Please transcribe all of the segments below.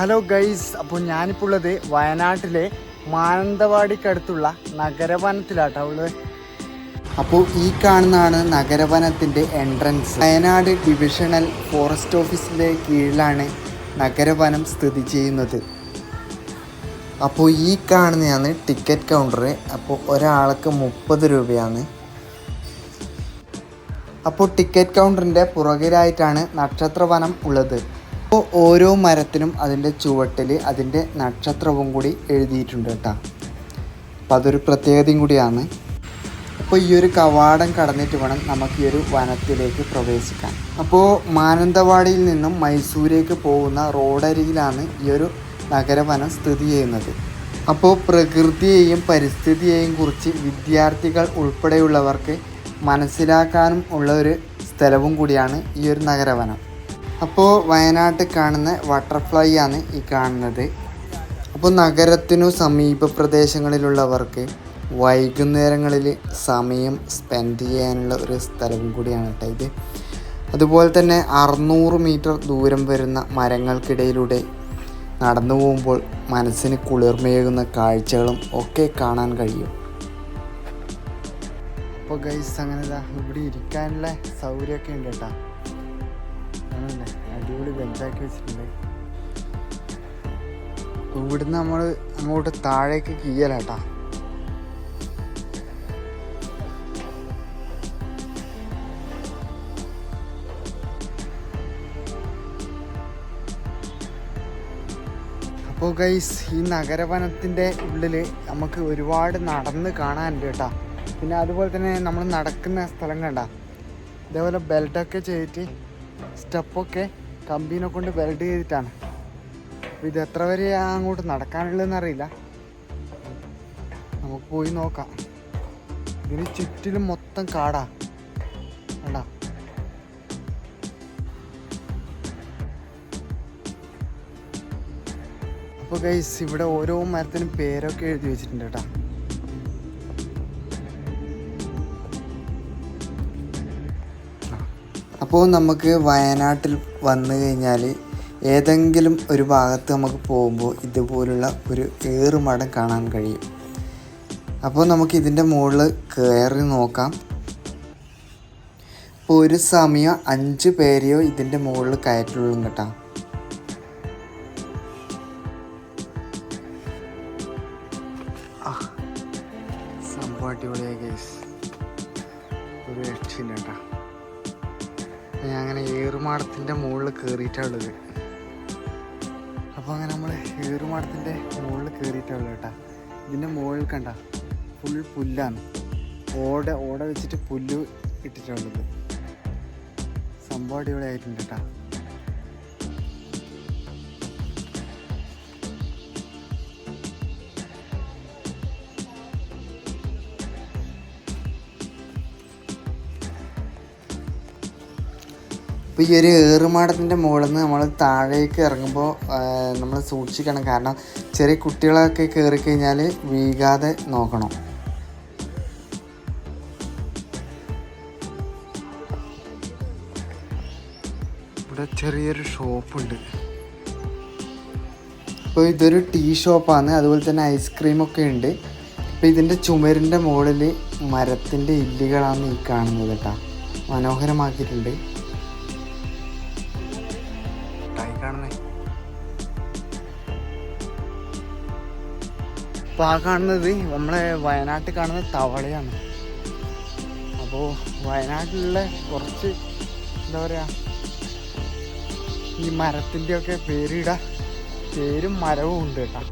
Hello guys അപ്പോൾ ഞാനിപ്പോൾ ഉള്ളത് വയനാട്ടിലെ മാനന്തവാടിക്കടുത്തുള്ള നഗരവനത്തിലാട്ടോ ഉള്ളത്. അപ്പോൾ ഈ കാണുന്നതാണ് നഗരവനത്തിന്റെ എൻട്രൻസ് വയനാട് ഡിവിഷണൽ ഫോറസ്റ്റ് ഓഫീസിന്റെ കീഴിലാണ് നഗരവനം സ്ഥിതി ചെയ്യുന്നത്. അപ്പോൾ ഈ കാണുന്നതാണ് ടിക്കറ്റ് കൗണ്ടർ അപ്പോൾ ഒരാൾക്ക് മുപ്പത് രൂപയാണ്. അപ്പോൾ ടിക്കറ്റ് കൗണ്ടറിന്റെ പുറകിലായിട്ടാണ് നക്ഷത്രവനം ഉള്ളത്. അപ്പോൾ ഓരോ മരത്തിനും അതിന്റെ ചുവട്ടിൽ അതിന്റെ നക്ഷത്രവും കൂടി എഴുതിയിട്ടുണ്ട് കേട്ടോ. അപ്പോൾ അതൊരു പ്രത്യേകതയും കൂടിയാണ്. അപ്പോൾ ഈ ഒരു കവാടം കടന്നിട്ട് വേണം നമുക്ക് ഈ ഒരു വനത്തിലേക്ക് പ്രവേശിക്കാൻ. അപ്പോൾ മാനന്തവാടിയിൽ നിന്നും മൈസൂരേക്ക് പോകുന്ന റോഡരികിലാണ് ഈ ഒരു നഗരവനം സ്ഥിതി ചെയ്യുന്നത്. അപ്പോൾ പ്രകൃതിയെയും പരിസ്ഥിതിയെയും കുറിച്ച് വിദ്യാർത്ഥികൾ ഉൾപ്പെടെയുള്ളവർക്ക് മനസ്സിലാക്കാനും ഉള്ള ഒരു സ്ഥലവും കൂടിയാണ് ഈ ഒരു നഗരവനം. അപ്പോൾ വയനാട്ടിൽ കാണുന്ന ബട്ടർഫ്ലൈ ആണ് ഈ കാണുന്നത്. അപ്പോൾ നഗരത്തിനു സമീപ പ്രദേശങ്ങളിലുള്ളവർക്ക് വൈകുന്നേരങ്ങളിൽ സമയം സ്പെൻഡ് ചെയ്യാനുള്ള ഒരു സ്ഥലവും കൂടിയാണ് കേട്ടോ ഇത്. അതുപോലെ തന്നെ അറുന്നൂറ് മീറ്റർ ദൂരം വരുന്ന മരങ്ങൾക്കിടയിലൂടെ നടന്നു പോകുമ്പോൾ മനസ്സിന് കുളിർമയേകുന്ന കാഴ്ചകളും ഒക്കെ കാണാൻ കഴിയും. അപ്പോൾ ഗൈസ് അങ്ങനെ ഇവിടെ ഇരിക്കാനുള്ള സൗകര്യമൊക്കെ ഉണ്ട് കേട്ടോ. ആണല്ലേ അടിപൊളി ബെഞ്ചാക്കി വെച്ചിട്ടുണ്ട്. ഇവിടുന്ന് നമ്മൾ അങ്ങോട്ട് താഴേക്ക് കീയലാട്ടാ. അപ്പോൾ ഗൈസ് ഈ നഗരവനത്തിന്റെ ഉള്ളിൽ നമുക്ക് ഒരുപാട് നടന്ന് കാണാനുണ്ട് കേട്ടോ. പിന്നെ അതുപോലെ തന്നെ നമ്മൾ നടക്കുന്ന സ്ഥലം കണ്ട. ഇതേപോലെ ബെൽറ്റൊക്കെ ചെയ്തിട്ട് സ്റ്റെപ്പൊക്കെ കമ്പീനെ കൊണ്ട് വെൽഡ് ചെയ്തിട്ടാണ്. ഇത് എത്ര വരെ അങ്ങോട്ട് നടക്കാനുള്ളതെന്ന് അറിയില്ല. നമുക്ക് പോയി നോക്കാം. ഇതിന് ചുറ്റിലും മൊത്തം കാടാ. കണ്ടാ? അപ്പോൾ ഗൈസ് ഇവിടെ ഓരോ മരത്തിനും പേരൊക്കെ എഴുതി വെച്ചിട്ടുണ്ട് കേട്ടോ. അപ്പോൾ നമുക്ക് വയനാട്ടിൽ വന്നു കഴിഞ്ഞാൽ ഏതെങ്കിലും ഒരു ഭാഗത്ത് നമുക്ക് പോകുമ്പോൾ ഇതുപോലുള്ള ഒരു ഏറുമടം കാണാൻ കഴിയും. അപ്പോൾ നമുക്ക് ഇതിന്റെ മുകളിൽ കയറി നോക്കാം. അപ്പോൾ ഒരു സമയം അഞ്ച് പേരെയോ ഇതിന്റെ മുകളിൽ കയറ്റുള്ളൂ കേട്ടോ. സംഭവം അടിപൊളിയായി ഒരു രക്ഷയില്ല കേട്ടോ. അങ്ങനെ ഏറുമാടത്തിന്റെ മുകളിൽ കയറിയിട്ടുള്ളത് അപ്പോൾ അങ്ങനെ നമ്മൾ ഏറുമാടത്തിന്റെ മുകളിൽ കയറിയിട്ടുള്ളത് കേട്ടോ. ഇതിന്റെ മുകളിൽ കണ്ട ഫുൾ പുല്ലാണ്. ഓട ഓട വെച്ചിട്ട് പുല്ല് ഇട്ടിട്ടുള്ളത് സംഭവം അടിപൊളിയായിട്ടുണ്ട് കേട്ടോ. ഇപ്പോൾ ഈ ഒരു ഏറുമാടത്തിന്റെ മുകളിൽ നിന്ന് നമ്മൾ താഴേക്ക് ഇറങ്ങുമ്പോൾ നമ്മൾ സൂക്ഷിക്കണം. കാരണം ചെറിയ കുട്ടികളൊക്കെ കയറി കഴിഞ്ഞാൽ വീഴാതെ നോക്കണം. ഇവിടെ ചെറിയൊരു ഷോപ്പുണ്ട്. അപ്പോൾ ഇതൊരു ടീ ഷോപ്പാണ്. അതുപോലെ തന്നെ ഐസ്ക്രീമൊക്കെ ഉണ്ട്. അപ്പോൾ ഇതിന്റെ ചുമരിന്റെ മുകളിൽ മരത്തിന്റെ ഇല്ലുകളാണ് ഈ കാണുന്നത് കേട്ടോ. മനോഹരമാക്കിയിട്ടുണ്ട്. അപ്പോൾ ആ കാണുന്നത് നമ്മളെ വയനാട്ടിൽ കാണുന്ന തവളയാണ്. അപ്പോൾ വയനാട്ടിലുള്ള കുറച്ച് എന്താ പറയുക ഈ മരത്തിന്റെയൊക്കെ പേരിട. പേരും മരവും ഉണ്ട് കേട്ടോ.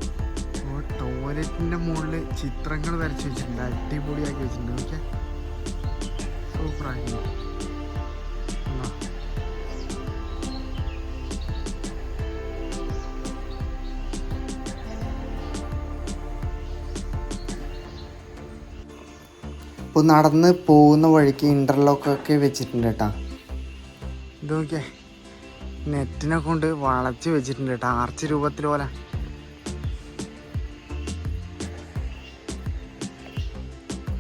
അപ്പോൾ ടോയ്ലറ്റിന്റെ മുകളിൽ ചിത്രങ്ങൾ വരച്ച് വെച്ചിട്ടുണ്ട്. അടിപൊളിയാക്കി വെച്ചിട്ടുണ്ട്. ഓക്കെ സൂപ്പറാക്കി ഇപ്പോൾ നടന്ന് പോകുന്ന വഴിക്ക് ഇന്റർലോക്കൊക്കെ വെച്ചിട്ടുണ്ട് കേട്ടോ. ഇത് നോക്കിയേ നെറ്റിനെ കൊണ്ട് വളച്ച് വെച്ചിട്ടുണ്ട് കേട്ടോ ആർച്ച് രൂപത്തിൽ പോലെ.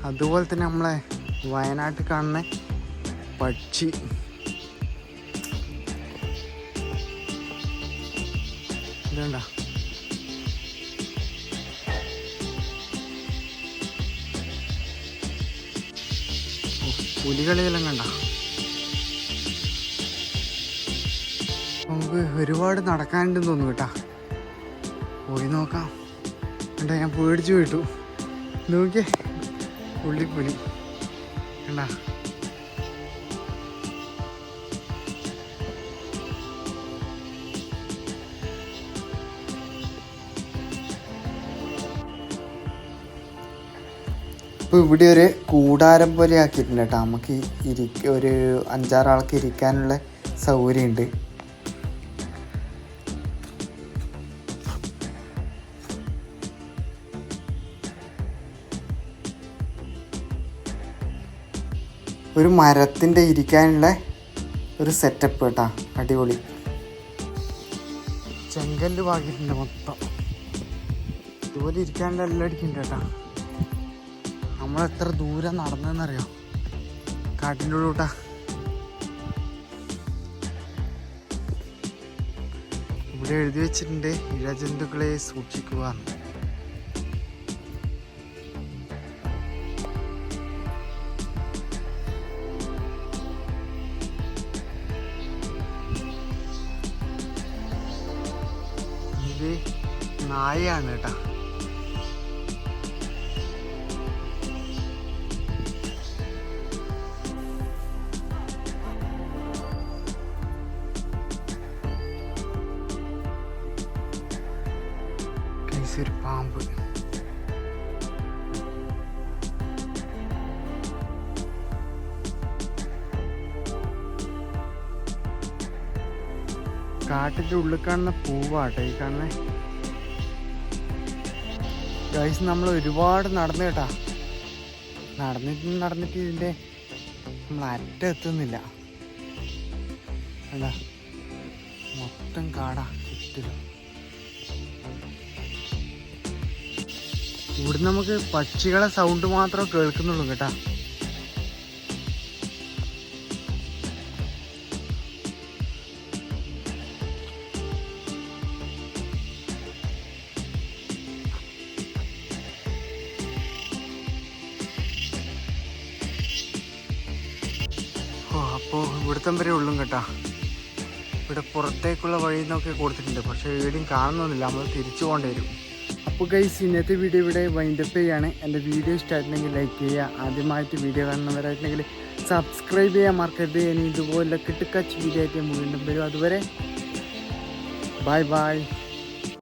അതുപോലെ തന്നെ നമ്മളെ വയനാട്ടിൽ കാണുന്ന പക്ഷി. ഇതണ്ട? പുലികളിയെല്ലാം കണ്ട? നമുക്ക് ഒരുപാട് നടക്കാനുണ്ടെന്ന് തോന്നുന്നു കേട്ടാ. പോയി നോക്കാം. കണ്ടാ ഞാൻ പേടിച്ചു വിട്ടു നോക്കിയേ പുള്ളി പുലി. കണ്ടാ? ഇപ്പോൾ ഇവിടെ ഒരു കൂടാരം പോലെ ആക്കിയിട്ടുണ്ട് കേട്ടോ. നമുക്ക് ഇരിക്ക ഒരു അഞ്ചാറാൾക്ക് ഇരിക്കാനുള്ള സൗകര്യമുണ്ട്. ഒരു മരത്തിന്റെ ഇരിക്കാനുള്ള ഒരു സെറ്റപ്പ് കേട്ടാ. അടിപൊളി. ചെങ്കല്ല് വാങ്ങിയിട്ടുണ്ട് മൊത്തം. ഇതുപോലെ ഇരിക്കാനുള്ള എല്ലാം അടിക്കുന്നുണ്ട് കേട്ടാ. നമ്മൾ എത്ര ദൂരം നടന്നെന്നറിയോ? കാട്ടിന്റെ ഉള്ളൂട്ടാ ഇവിടെ എഴുതി വെച്ചിട്ടുണ്ട് ഇഴജന്തുക്കളെ സൂക്ഷിക്കുക എന്ന്. നായയാണ് കേട്ടാ. ഒരു പാമ്പ്. കാട്ടിന്റെ ഉള്ളിൽ കാണുന്ന പൂവാട്ടെ ഈ കാണുന്ന. ഗൈസ് നമ്മൾ ഒരുപാട് നടന്നു കേട്ടാ. നടന്നിട്ട് നടന്നിട്ട് ഇതിന്റെ നമ്മൾ അറ്റ എത്തുന്നില്ല. അല്ല മൊത്തം കാടാ ചുറ്റിലും. ഇവിടെ നമുക്ക് പക്ഷികളെ സൗണ്ട് മാത്രം കേൾക്കുന്നുള്ളൂ കേട്ടാ. അപ്പോൾ ഇവിടുത്തെ വരെ ഉള്ളും കേട്ടാ. ഇവിടെ പുറത്തേക്കുള്ള വഴി എന്നൊക്കെ കൊടുത്തിട്ടുണ്ട്. പക്ഷേ വീടും കാണുന്നൊന്നുമില്ല. നമ്മൾ തിരിച്ചു പോകേണ്ടി വരും. അപ്പോൾ ഗൈസ് ഇന്നത്തെ വീഡിയോ ഇവിടെ വൈൻഡപ്പ് ചെയ്യാണ്. എന്റെ വീഡിയോ ഇഷ്ടമായിട്ടുണ്ടെങ്കിൽ ലൈക്ക് ചെയ്യുക. ആദ്യമായിട്ട് വീഡിയോ കാണുന്നവരായിട്ടുണ്ടെങ്കിൽ സബ്സ്ക്രൈബ് ചെയ്യാൻ മറക്കരുത്. ഇനി ഇതുപോലെ കിട്ടുക്കച്ച് വീഡിയോ ആയിട്ട് വീണ്ടും വരും. അതുവരെ ബൈ ബൈ